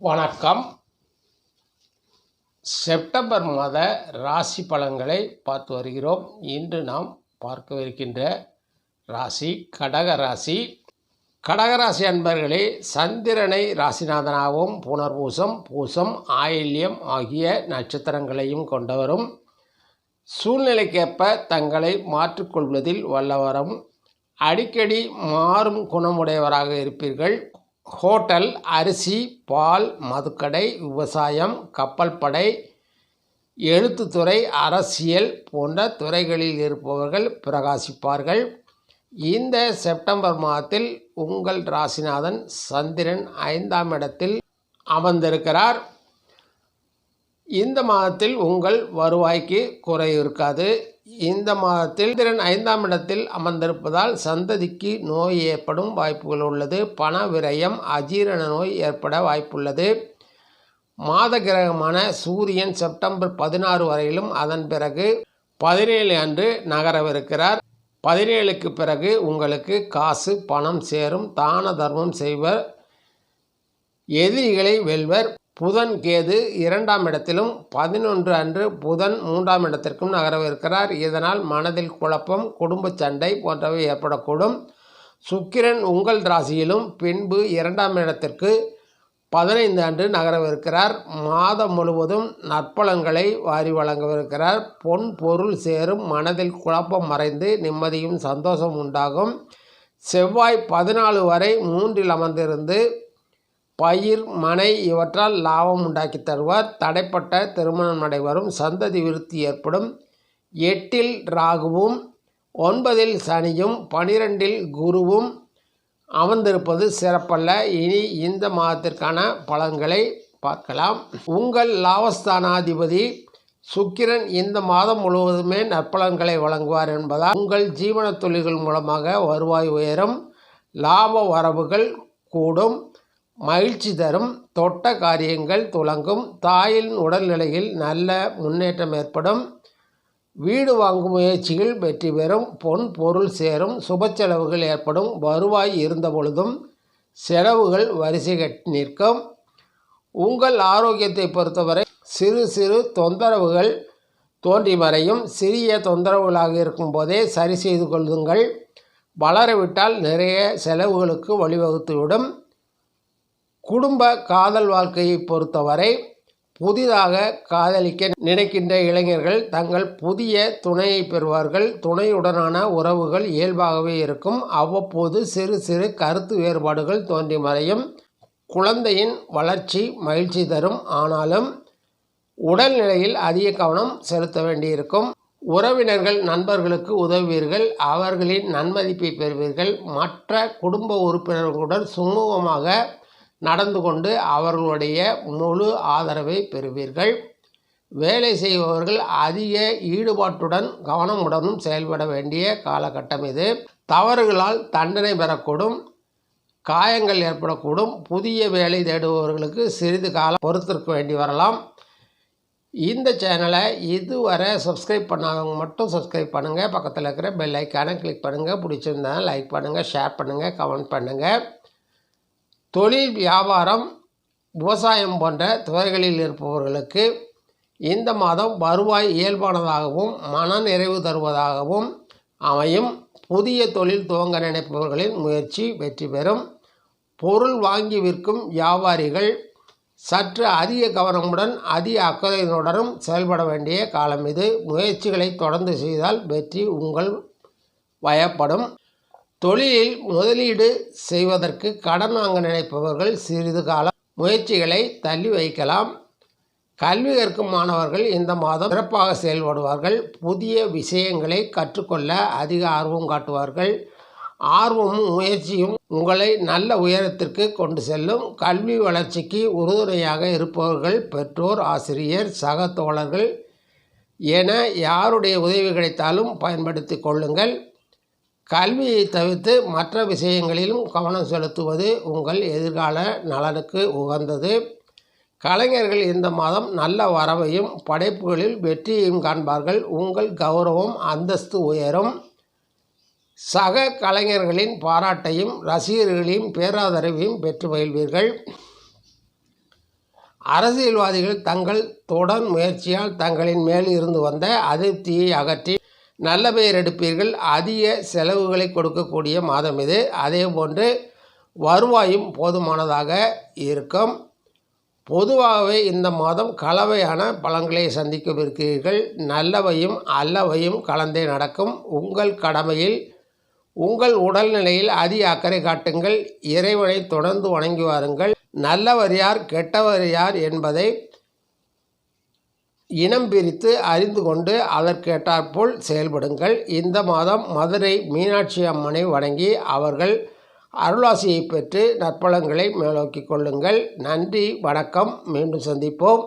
வணக்கம். செப்டம்பர் மாத ராசி பலன்களை பார்த்து வருகிறோம். இன்று நாம் பார்க்கவிருக்கின்ற ராசி கடக ராசி. கடகராசி அன்பர்களே சந்திரனை ராசிநாதனாகவும் புனர்பூசம் பூசம் ஆயில்யம் ஆகிய நட்சத்திரங்களையும் கொண்டவரும் சூழ்நிலைக்கேற்ப தங்களை மாற்றிக்கொள்வதில் வல்லவரும் அடிக்கடி மாறும் குணமுடையவராக இருப்பீர்கள். ஹோட்டல் அரிசி பால் மதுக்கடை விவசாயம் கப்பல் படை எழுத்துத்துறை அரசியல் போன்ற துறைகளில் இருப்பவர்கள் பிரகாசிப்பார்கள். இந்த செப்டம்பர் மாதத்தில் உங்கள் ராசிநாதன் சந்திரன் ஐந்தாம் இடத்தில் அமர்ந்திருக்கிறார். இந்த மாதத்தில் உங்கள் வருவாய்க்கு குறை இருக்காது. இந்த மாதத்தில் திறன் ஐந்தாம் இடத்தில் அமர்ந்திருப்பதால் சந்ததிக்கு நோய் ஏற்படும் வாய்ப்புகள் உள்ளது. பண விரயம் அஜீரண நோய் ஏற்பட வாய்ப்புள்ளது. மாத கிரகமான சூரியன் செப்டம்பர் பதினாறு வரையிலும் அதன் பிறகு பதினேழு அன்று நகரவிருக்கிறார். பதினேழுக்கு பிறகு உங்களுக்கு காசு பணம் சேரும். தான தர்மம் செய்வர். எதிரிகளை வெல்வர். புதன் கேது இரண்டாம் இடத்திலும் பதினொன்று அன்று புதன் மூன்றாம் இடத்திற்கும் நகரவிருக்கிறார். இதனால் மனதில் குழப்பம் குடும்ப சண்டை போன்றவை ஏற்படக்கூடும். சுக்கிரன் உங்கள் ராசியிலும் பின்பு இரண்டாம் இடத்திற்கு பதினைந்து அன்று நகரவிருக்கிறார். மாதம் முழுவதும் நற்பலன்களை வாரி வழங்கவிருக்கிறார். பொன் பொருள் சேரும் மனதில் குழப்பம் மறைந்து நிம்மதியும் சந்தோஷம் உண்டாகும். செவ்வாய் பதினாலு வரை மூன்றில் அமர்ந்திருந்து பயிர் மனை இவற்றால் லாபம் உண்டாக்கி தருவார். தடைப்பட்ட திருமணம் நடைபெறும். சந்ததி விருத்தி ஏற்படும். எட்டில் ராகுவும் ஒன்பதில் சனியும் பனிரெண்டில் குருவும் அமர்ந்திருப்பது சிறப்பல்ல. இனி இந்த மாதத்திற்கான பலன்களை பார்க்கலாம். உங்கள் லாபஸ்தானாதிபதி சுக்கிரன் இந்த மாதம் முழுவதுமே நற்பலன்களை வழங்குவார் என்பதால் உங்கள் ஜீவன தொழில்கள் மூலமாக வருவாய் உயரும். லாப வரவுகள் கூடும். மகிழ்ச்சி தரும் தொட்ட காரியங்கள் துலங்கும் தாயின் உடல்நிலையில் நல்ல முன்னேற்றம் ஏற்படும் வீடு வாங்கும் முயற்சிகள் வெற்றி பெறும் பொன் பொருள் சேரும் சுப செலவுகள் ஏற்படும் வருவாய் இருந்த பொழுதும் செலவுகள் வரிசை கட்டி நிற்கும். உங்கள் ஆரோக்கியத்தை பொறுத்தவரை சிறு சிறு தொந்தரவுகள் தோன்றி மறையும். சிறிய தொந்தரவுகளாக இருக்கும் போதே சரி செய்து கொள்ளுங்கள். வளரவிட்டால் நிறைய செலவுகளுக்கு வழிவகுத்துவிடும். குடும்ப காதல் வாழ்க்கையை பொறுத்தவரை புதிதாக காதலிக்க நினைக்கின்ற இளைஞர்கள் தங்கள் புதிய துணையை பெறுவார்கள். துணையுடனான உறவுகள் இயல்பாகவே இருக்கும். அவ்வப்போது சிறு சிறு கருத்து வேறுபாடுகள் தோன்றி மறையும். குழந்தையின் வளர்ச்சி மகிழ்ச்சி தரும். ஆனாலும் உடல்நிலையில் அதிக கவனம் செலுத்த வேண்டியிருக்கும். உறவினர்கள் நண்பர்களுக்கு உதவுவீர்கள். அவர்களின் நன்மதிப்பை பெறுவீர்கள். மற்ற குடும்ப உறுப்பினர்களுடன் சுமூகமாக நடந்து கொண்டு அவர்களுடைய முழு ஆதரவை பெறுவீர்கள். வேலை செய்பவர்கள் அதிக ஈடுபாட்டுடன் கவனமுடனும் செயல்பட வேண்டிய காலகட்டம் இது. தவறுகளால் தண்டனை பெறக்கூடும் காயங்கள் ஏற்படக்கூடும். புதிய வேலை தேடுபவர்களுக்கு சிறிது காலம் பொறுத்திருக்க வேண்டி வரலாம். இந்த சேனலை இதுவரை சப்ஸ்கிரைப் பண்ணாதவங்க மட்டும் சப்ஸ்கிரைப் பண்ணுங்கள் பக்கத்தில் இருக்கிற பெல் ஐக்கானை கிளிக் பண்ணுங்கள் பிடிச்சிருந்தா லைக் பண்ணுங்கள் ஷேர் பண்ணுங்கள் கமெண்ட் பண்ணுங்கள் தொழில் வியாபாரம் விவசாயம் போன்ற துறைகளில் இருப்பவர்களுக்கு இந்த மாதம் வருவாய் இயல்பானதாகவும் மன நிறைவு தருவதாகவும் அமையும். புதிய தொழில் துவங்க நினைப்பவர்களின் முயற்சி வெற்றி பெறும். பொருள் வாங்கி விற்கும் வியாபாரிகள் சற்று அதிக கவனமுடன் அதிக அக்கறையுடனும் செயல்பட வேண்டிய காலம் இது. முயற்சிகளை தொடர்ந்து செய்தால் வெற்றி உங்கள் வயப்படும். தொழிலில் முதலீடு செய்வதற்கு கடன் வாங்க நினைப்பவர்கள் சிறிது காலம் முயற்சிகளை தள்ளி வைக்கலாம். கல்வி கற்கும் மாணவர்கள் இந்த மாதம் சிறப்பாக செயல்படுவார்கள். புதிய விஷயங்களை கற்றுக்கொள்ள அதிக ஆர்வம் காட்டுவார்கள். ஆர்வமும் முயற்சியும் உங்களை நல்ல உயரத்திற்கு கொண்டு செல்லும். கல்வி வளர்ச்சிக்கு உறுதுணையாக இருப்பவர்கள் பெற்றோர் ஆசிரியர் சக தோழர்கள் என யாருடைய உதவி கிடைத்தாலும் பயன்படுத்தி கொள்ளுங்கள். கல்வியை தவிர்த்து மற்ற விஷயங்களிலும் கவனம் செலுத்துவது உங்கள் எதிர்கால நலனுக்கு உகந்தது. கலைஞர்கள் இந்த மாதம் நல்ல வரவையும் படைப்புகளில் வெற்றியையும் காண்பார்கள். உங்கள் கௌரவம் அந்தஸ்து உயரும். சக கலைஞர்களின் பாராட்டையும் ரசிகர்களையும் பேராதரவையும் பெற்று மகிழ்வீர்கள். அரசியல்வாதிகள் தங்கள் தொடர் முயற்சியால் தங்களின் மேல் இருந்து வந்த அதிருப்தியை அகற்றி நல்ல பெயர் எடுப்பீர்கள். அதிக செலவுகளை கொடுக்கக்கூடிய மாதம் இது. அதே போன்று வருவாயும் போதுமானதாக இருக்கும். பொதுவாகவே இந்த மாதம் கலவையான பலன்களை சந்திக்கவிருக்கிறீர்கள். நல்லவையும் அல்லவையும் கலந்தே நடக்கும். உங்கள் கடமையில் உங்கள் உடல்நிலையில் அதிக அக்கறை காட்டுங்கள். இறைவனை தொடர்ந்து வணங்கி வாருங்கள். நல்லவர் யார் கெட்டவர் யார் என்பதை இனம் பிரித்து அறிந்து கொண்டு அதற்கேற்றாற்போல் செயல்படுங்கள். இந்த மாதம் மதுரை மீனாட்சி அம்மனை வணங்கி அவர்கள் அருளாசியை பெற்று நற்பலங்களை மேலோக்கிக் கொள்ளுங்கள். நன்றி வணக்கம். மீண்டும் சந்திப்போம்.